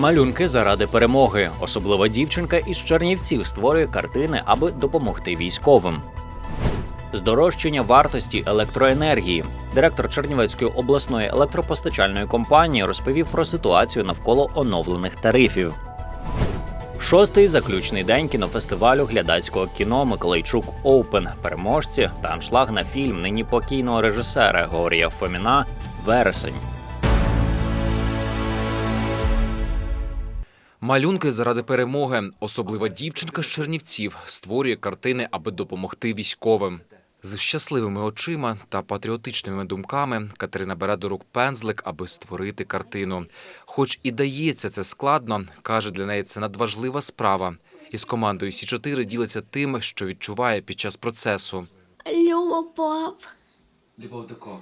Малюнки заради перемоги. Особливо дівчинка із Чернівців створює картини, аби допомогти військовим. Здорожчання вартості електроенергії. Директор Чернівецької обласної електропостачальної компанії розповів про ситуацію навколо оновлених тарифів. Шостий заключний день кінофестивалю глядацького кіно Миколайчук Оупен. Переможці та аншлаг на фільм нині покійного режисера Георгія Фоміна Вересень. Малюнки заради перемоги. Особлива дівчинка з Чернівців створює картини, аби допомогти військовим. З щасливими очима та патріотичними думками Катерина бере до рук пензлик, аби створити картину. Хоч і дається це складно, каже, для неї це надважлива справа. Із командою Сі 4 ділиться тим, що відчуває під час процесу. Любов Любов до кого?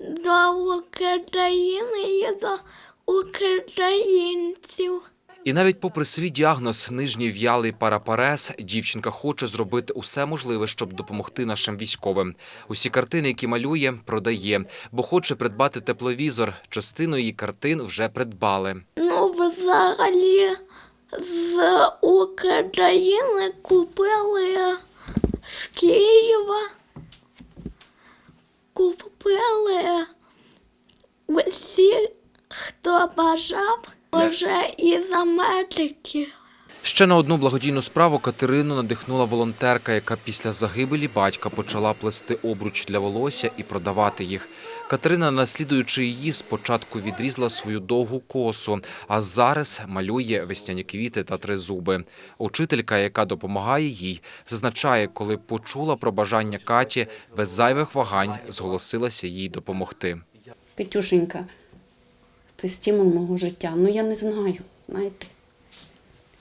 до України і до українців. І навіть попри свій діагноз нижній в'ялий парапарез, дівчинка хоче зробити усе можливе, щоб допомогти нашим військовим. Усі картини, які малює, продає, бо хоче придбати тепловізор. Частину її картин вже придбали. Ну, взагалі з України купили з Києва. Купили усі, хто бажав, вже із Америки. Ще на одну благодійну справу Катерину надихнула волонтерка, яка після загибелі батька почала плести обруч для волосся і продавати їх. Катерина, наслідуючи її, спочатку відрізала свою довгу косу, а зараз малює весняні квіти та тризуби. Учителька, яка допомагає їй, зазначає, коли почула про бажання Каті, без зайвих вагань зголосилася їй допомогти. Катюшенька, ти стимул мого життя. Ну я не знаю, знаєте.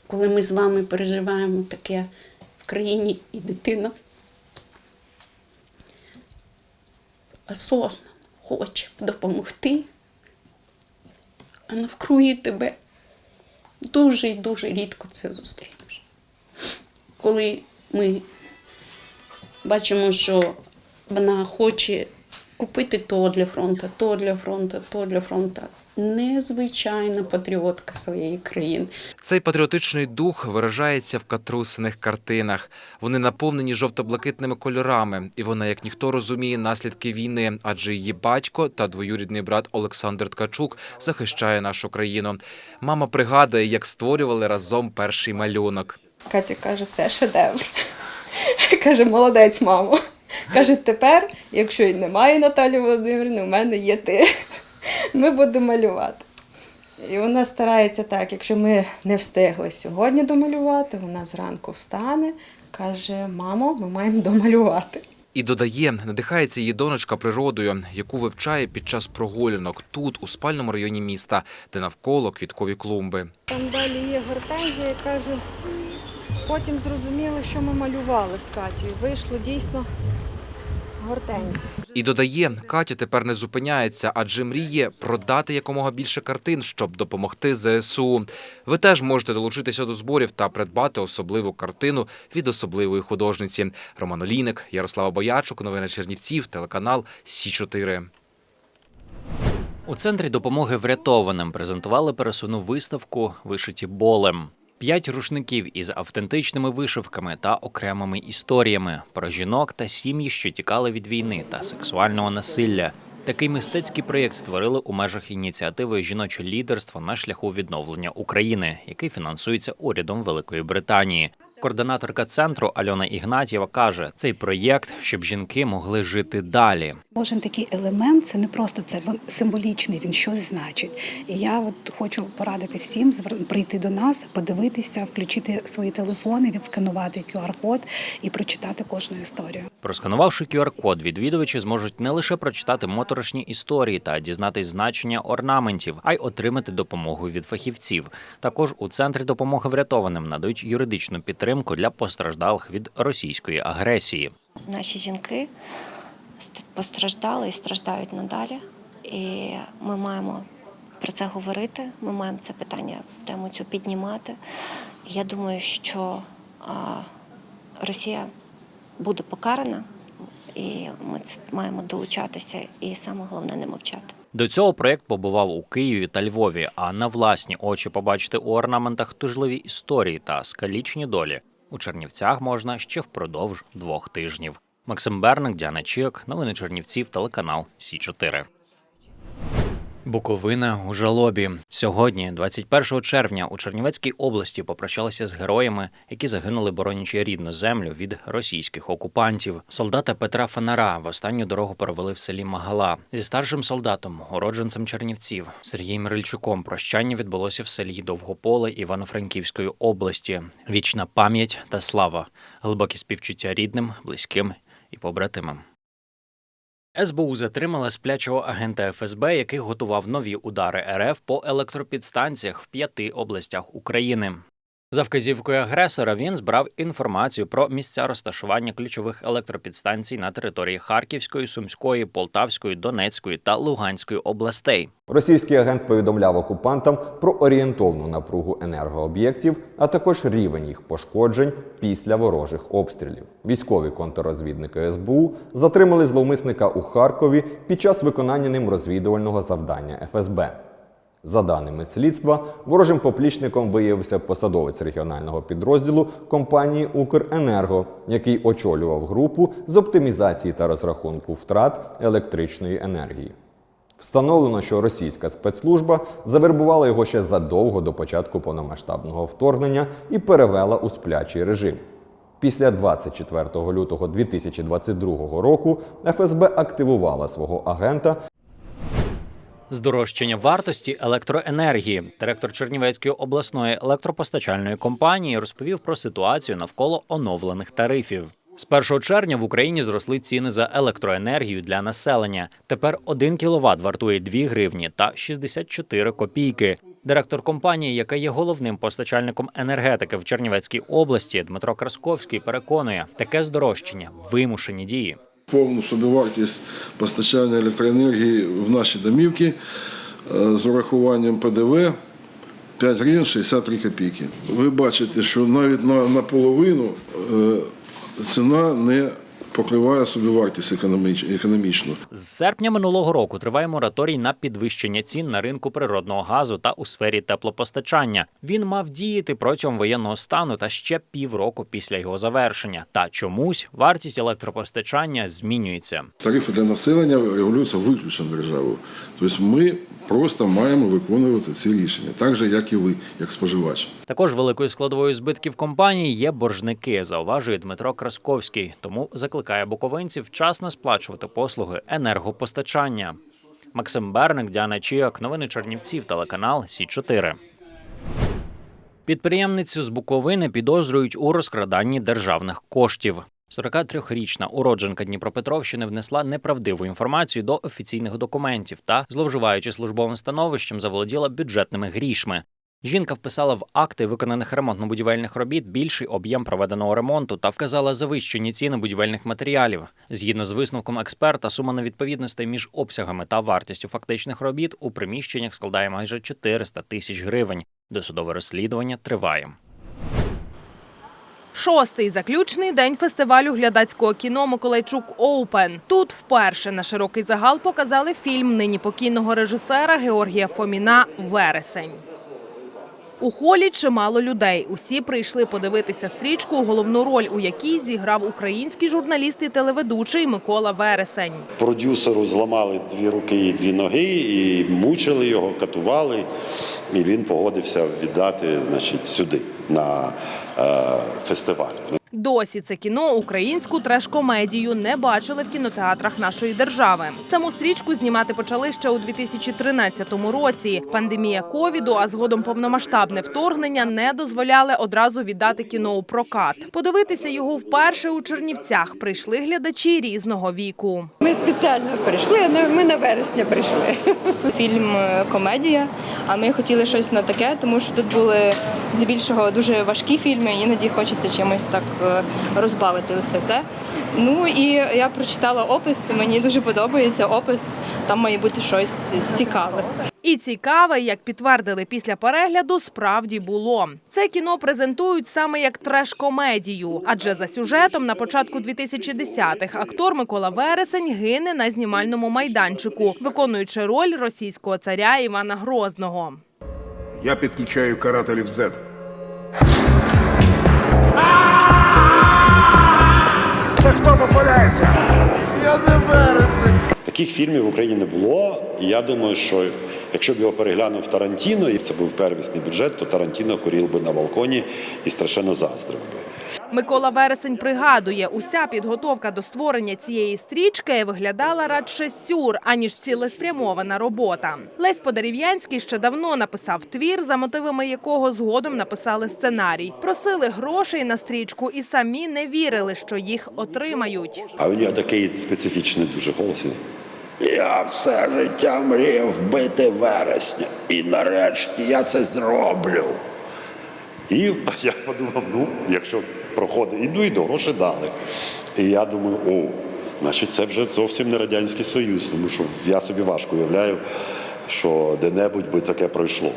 Коли ми з вами переживаємо таке в країні і дитина осознанно хоче допомогти, а навкруги тебе дуже і дуже рідко це зустрінеш. Коли ми бачимо, що вона хоче купити то для фронту, то для фронту, то для фронту. Незвичайна патріотка своєї країни. Цей патріотичний дух виражається в катрусиних картинах. Вони наповнені жовто-блакитними кольорами, і вона, як ніхто, розуміє наслідки війни, адже її батько та двоюрідний брат Олександр Ткачук захищає нашу країну. Мама пригадує, як створювали разом перший малюнок. Катя каже, це шедевр. Каже, молодець, мамо. Каже, тепер, якщо й немає Наталі Володимирівни, у мене є ти. Ми будемо малювати. І вона старається так, якщо ми не встигли сьогодні домалювати, вона зранку встане, каже: мамо, ми маємо домалювати. І додає, надихається її донечка природою, яку вивчає під час прогулянок тут, у спальному районі міста, де навколо квіткові клумби. Там далі є гортензія, каже. Потім зрозуміли, що ми малювали з Катєю. Вийшло дійсно гортензія. І додає, Катя тепер не зупиняється, адже мріє продати якомога більше картин, щоб допомогти ЗСУ. Ви теж можете долучитися до зборів та придбати особливу картину від особливої художниці. Роман Олійник, Ярослава Боячук, новини Чернівців, телеканал Сі 4 У центрі допомоги врятованим презентували пересувну виставку Вишиті болем. П'ять рушників із автентичними вишивками та окремими історіями про жінок та сім'ї, що тікали від війни та сексуального насилля. Такий мистецький проєкт створили у межах ініціативи Жіноче лідерство на шляху відновлення України, який фінансується урядом Великої Британії. Координаторка центру Альона Ігнатєва каже, цей проєкт, щоб жінки могли жити далі. Кожен такий елемент це не просто це символічний, він щось значить. І я от хочу порадити всім прийти до нас, подивитися, включити свої телефони, відсканувати QR-код і прочитати кожну історію. Просканувавши QR-код, відвідувачі зможуть не лише прочитати моторошні історії та дізнатись значення орнаментів, а й отримати допомогу від фахівців. Також у центрі допомоги врятованим надають юридичну підтримку для постраждалих від російської агресії. Наші жінки ст- постраждали і страждають надалі. І ми маємо про це говорити. Ми маємо це питання, тему цю піднімати. Я думаю, що Росія буде покарана і ми маємо долучатися, і саме головне не мовчати. До цього проект побував у Києві та Львові, а на власні очі побачити у орнаментах тужливі історії та скалічні долі у Чернівцях можна ще впродовж двох тижнів. Максим Берник, Діана Чіок, новини Чернівців, телеканал Сі 4 Буковина у жалобі сьогодні, 21 червня, у Чернівецькій області попрощалися з героями, які загинули боронячи рідну землю від російських окупантів. Солдата Петра Фанара в останню дорогу провели в селі Магала зі старшим солдатом, уродженцем Чернівців Сергієм Рильчуком. Прощання відбулося в селі Довгополе Івано-Франківської області. Вічна пам'ять та слава, глибокі співчуття рідним, близьким і побратимам. СБУ затримала сплячого агента ФСБ, який готував нові удари РФ по електропідстанціях в п'яти областях України. За вказівкою агресора він збрав інформацію про місця розташування ключових електропідстанцій на території Харківської, Сумської, Полтавської, Донецької та Луганської областей. Російський агент повідомляв окупантам про орієнтовну напругу енергооб'єктів, а також рівень їх пошкоджень після ворожих обстрілів. Військові контррозвідники СБУ затримали зловмисника у Харкові під час виконання ним розвідувального завдання ФСБ. За даними слідства, ворожим поплічником виявився посадовець регіонального підрозділу компанії Укренерго, який очолював групу з оптимізації та розрахунку втрат електричної енергії. Встановлено, що російська спецслужба завербувала його ще задовго до початку повномасштабного вторгнення і перевела у сплячий режим. Після 24 лютого 2022 року ФСБ активувала свого агента Здорожчання вартості електроенергії. Директор Чернівецької обласної електропостачальної компанії розповів про ситуацію навколо оновлених тарифів. З 1 червня в Україні зросли ціни за електроенергію для населення. Тепер 1 кВт вартує 2 гривні та 64 копійки. Директор компанії, яка є головним постачальником енергетики в Чернівецькій області, Дмитро Красковський переконує, таке здорожчання вимушені дії. Повну собівартість постачання електроенергії в наші домівки е, з урахуванням ПДВ 5 гривень 63 копійки. Ви бачите, що навіть на, наполовину е, ціна не покриває собівартість економіч- економічну. З серпня минулого року триває мораторій на підвищення цін на ринку природного газу та у сфері теплопостачання. Він мав діяти протягом воєнного стану та ще півроку після його завершення. Та чомусь вартість електропостачання змінюється. Тарифи для населення регулюються виключно державою. Тобто ми просто маємо виконувати ці рішення, так же, як і ви, як споживач. Також великою складовою збитків компанії є боржники, зауважує Дмитро Красковський. Тому закликає буковинців вчасно сплачувати послуги енергопостачання. Максим Берник, Діана Чіок, новини Чернівців, телеканал Сі 4 Підприємницю з Буковини підозрюють у розкраданні державних коштів. 43-річна уродженка Дніпропетровщини внесла неправдиву інформацію до офіційних документів та, зловживаючи службовим становищем, заволоділа бюджетними грішми. Жінка вписала в акти виконаних ремонтно-будівельних робіт більший об'єм проведеного ремонту та вказала завищені ціни будівельних матеріалів. Згідно з висновком експерта, сума невідповідностей між обсягами та вартістю фактичних робіт у приміщеннях складає майже 400 тисяч гривень. Досудове розслідування триває. Шостий заключний день фестивалю глядацького кіно Миколайчук Оупен. Тут вперше на широкий загал показали фільм нині покійного режисера Георгія Фоміна Вересень. У холі чимало людей. Усі прийшли подивитися стрічку, головну роль у якій зіграв український журналіст і телеведучий Микола Вересень. Продюсеру зламали дві руки і дві ноги, і мучили його, катували. І він погодився віддати значить, сюди, на е, фестиваль. Досі це кіно українську треш-комедію не бачили в кінотеатрах нашої держави. Саму стрічку знімати почали ще у 2013 році. Пандемія ковіду, а згодом повномасштабне вторгнення не дозволяли одразу віддати кіно у прокат. Подивитися його вперше у Чернівцях прийшли глядачі різного віку. Ми спеціально прийшли, ми на вересня прийшли. Фільм е, комедія, а ми хотіли щось на таке, тому що тут були здебільшого дуже важкі фільми, іноді хочеться чимось так е, розбавити усе це. Ну і я прочитала опис. Мені дуже подобається опис. Там має бути щось цікаве. І цікаве, як підтвердили після перегляду, справді було. Це кіно презентують саме як треш-комедію, адже за сюжетом на початку 2010-х актор Микола Вересень гине на знімальному майданчику, виконуючи роль російського царя Івана Грозного. Я підключаю карателів Z. Це хто попаляється? валяється? Я не вересень. Таких фільмів в Україні не було. І я думаю, що якщо б його переглянув Тарантіно, і це був первісний бюджет, то Тарантіно курів би на балконі і страшенно заздрив би. Микола Вересень пригадує, уся підготовка до створення цієї стрічки виглядала радше сюр, аніж цілеспрямована робота. Лесь Подерев'янський ще давно написав твір, за мотивами якого згодом написали сценарій. Просили грошей на стрічку і самі не вірили, що їх отримають. А у нього такий специфічний дуже голос. Я все життя мріяв вбити вересня. І нарешті я це зроблю. І я подумав, ну, якщо проходить, і ну і до дали. І я думаю, о, значить, це вже зовсім не Радянський Союз, тому що я собі важко уявляю, що де-небудь би таке пройшло.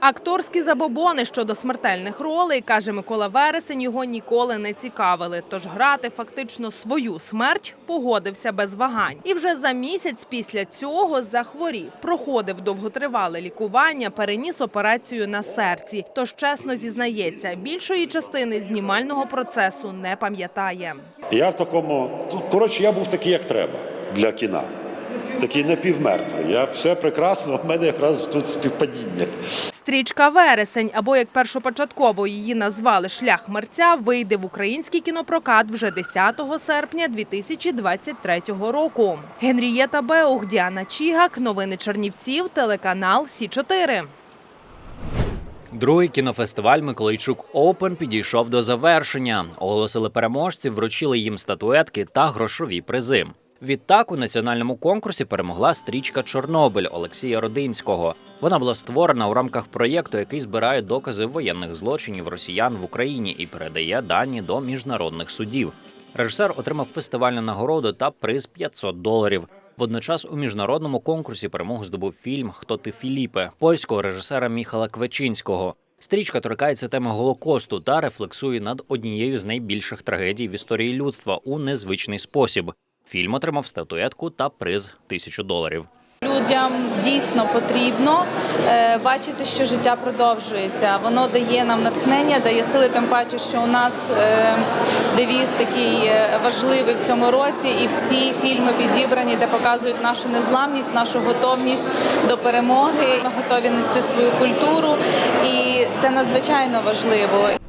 Акторські забобони щодо смертельних ролей, каже Микола Вересень, його ніколи не цікавили. Тож грати фактично свою смерть погодився без вагань. І вже за місяць після цього захворів. Проходив довготривале лікування, переніс операцію на серці. Тож чесно зізнається, більшої частини знімального процесу не пам'ятає. Я в такому, коротше, я був такий, як треба для кіна. Такий напівмертвий. Я все прекрасно, в мене якраз тут співпадіння. Стрічка Вересень, або як першопочатково її назвали Шлях мерця, вийде в український кінопрокат вже 10 серпня 2023 року. Генрієта Беух, Діана Чігак, новини Чернівців, телеканал Сі 4 Другий кінофестиваль Миколайчук Оупен підійшов до завершення. Оголосили переможців, вручили їм статуетки та грошові призи. Відтак у національному конкурсі перемогла стрічка Чорнобиль Олексія Родинського. Вона була створена у рамках проєкту, який збирає докази воєнних злочинів росіян в Україні і передає дані до міжнародних судів. Режисер отримав фестивальну нагороду та приз 500 доларів. Водночас у міжнародному конкурсі перемогу здобув фільм Хто ти Філіпе польського режисера Міхала Квечинського. Стрічка торкається теми голокосту та рефлексує над однією з найбільших трагедій в історії людства у незвичний спосіб. Фільм отримав статуетку та приз тисячу доларів. Людям дійсно потрібно е, бачити, що життя продовжується. Воно дає нам натхнення, дає сили, тим паче, що у нас е, девіз такий е, важливий в цьому році, і всі фільми підібрані, де показують нашу незламність, нашу готовність до перемоги. Ми готові нести свою культуру, і це надзвичайно важливо.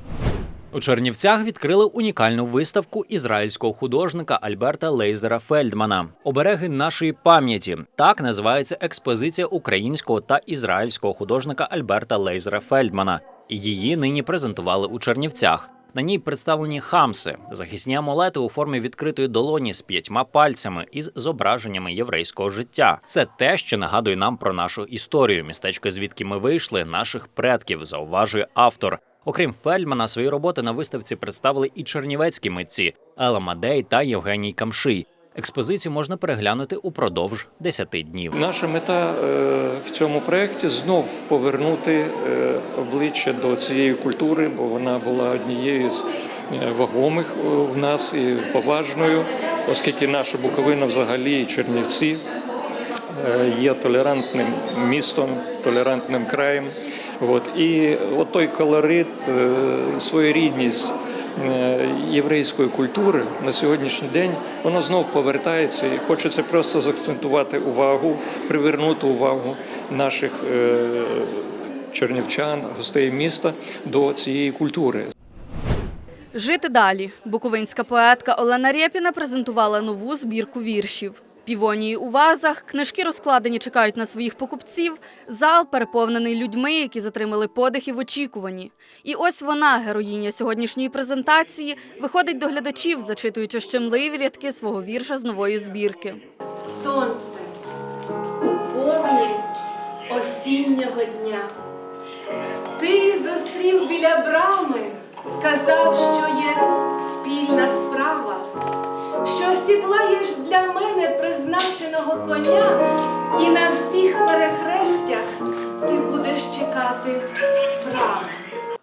У Чернівцях відкрили унікальну виставку ізраїльського художника Альберта Лейзера Фельдмана Обереги нашої пам'яті. Так називається експозиція українського та ізраїльського художника Альберта Лейзера Фельдмана. Її нині презентували у Чернівцях. На ній представлені хамси, захисні амулети у формі відкритої долоні з п'ятьма пальцями із зображеннями єврейського життя. Це те, що нагадує нам про нашу історію, містечко, звідки ми вийшли, наших предків, зауважує автор. Окрім Фельдмана, свої роботи на виставці представили і чернівецькі митці Ела Мадей та Євгеній Камший. Експозицію можна переглянути упродовж 10 днів. Наша мета е, в цьому проєкті знов повернути е, обличчя до цієї культури, бо вона була однією з е, вагомих в нас і поважною, оскільки наша Буковина взагалі і Чернівці є толерантним містом, толерантним краєм. От і от той колорит, е, своєрідність е, єврейської культури на сьогоднішній день воно знов повертається і хочеться просто заакцентувати увагу, привернути увагу наших е, чернівчан, гостей міста до цієї культури. Жити далі. Буковинська поетка Олена Рєпіна презентувала нову збірку віршів. Півонії у вазах, книжки розкладені чекають на своїх покупців. Зал переповнений людьми, які затримали подих і в очікуванні. І ось вона, героїня сьогоднішньої презентації, виходить до глядачів, зачитуючи щемливі рядки свого вірша з нової збірки. Сонце у повні осіннього дня. Ти зустрів біля брами, сказав, що є спільна справа, осідлаєш для мене призначеного коня, і на всіх перехрестях ти будеш чекати справи.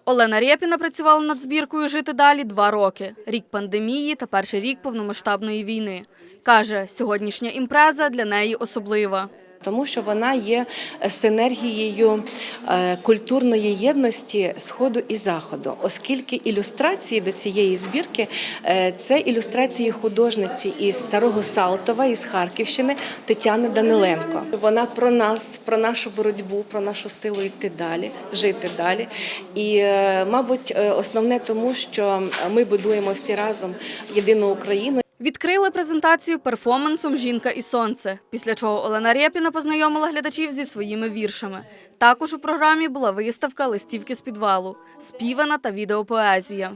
Олена Рєпіна працювала над збіркою Жити далі два роки: рік пандемії та перший рік повномасштабної війни. Каже, сьогоднішня імпреза для неї особлива. Тому що вона є е, синергією е, культурної єдності сходу і заходу, оскільки ілюстрації до цієї збірки е, це ілюстрації художниці із старого Салтова із Харківщини Тетяни Даниленко. Вона про нас, про нашу боротьбу, про нашу силу йти далі, жити далі. І, мабуть, основне тому, що ми будуємо всі разом єдину Україну. Відкрили презентацію перформансом Жінка і сонце. Після чого Олена Рєпіна познайомила глядачів зі своїми віршами. Також у програмі була виставка листівки з підвалу, співана та відеопоезія.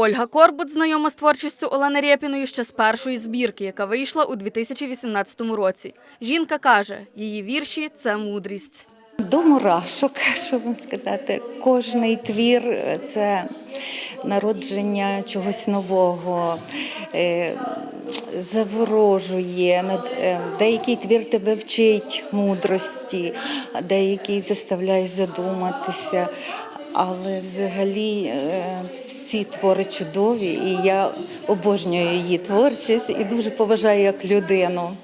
Ольга Корбут знайома з творчістю Олени Рєпіної ще з першої збірки, яка вийшла у 2018 році. Жінка каже, її вірші це мудрість. До мурашок, що вам сказати, кожний твір це народження чогось нового, е, заворожує. е, Деякий твір тебе вчить мудрості, деякий заставляє задуматися. Але взагалі е, всі твори чудові, і я обожнюю її творчість і дуже поважаю як людину.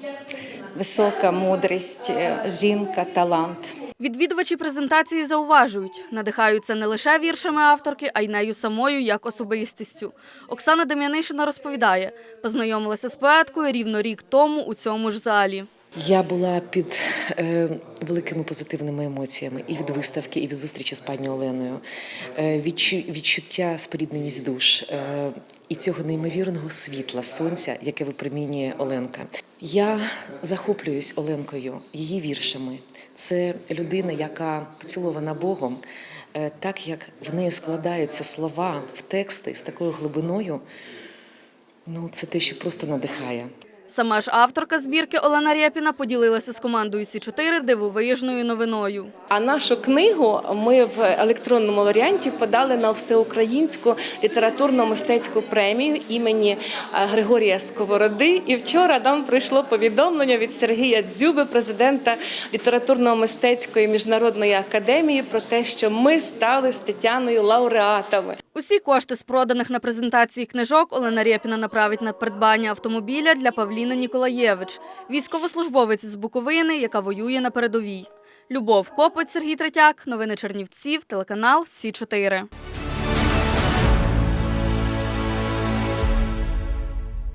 Висока мудрість, е, жінка, талант. Відвідувачі презентації зауважують, надихаються не лише віршами авторки, а й нею самою як особистістю. Оксана Дем'янишина розповідає, познайомилася з поеткою рівно рік тому у цьому ж залі. Я була під е, великими позитивними емоціями і від виставки, і від зустрічі з пані Оленою. Е, відчу, відчуття спорідненість душ е, і цього неймовірного світла, сонця, яке випромінює Оленка. Я захоплююсь Оленкою, її віршами. Це людина, яка поцілована Богом, так як в неї складаються слова в тексти з такою глибиною. Ну, це те, що просто надихає. Сама ж авторка збірки Олена Рєпіна поділилася з командою Сі 4 дивовижною новиною. А нашу книгу ми в електронному варіанті подали на всеукраїнську літературно-мистецьку премію імені е, Григорія Сковороди. І вчора нам прийшло повідомлення від Сергія Дзюби, президента літературно-мистецької міжнародної академії, про те, що ми стали з Тетяною лауреатами. Усі кошти з проданих на презентації книжок Олена Рєпіна направить на придбання автомобіля для Павліни Ніколаєвич, військовослужбовець з Буковини, яка воює на передовій. Любов Копоть, Сергій Третяк, новини Чернівців, телеканал Сі 4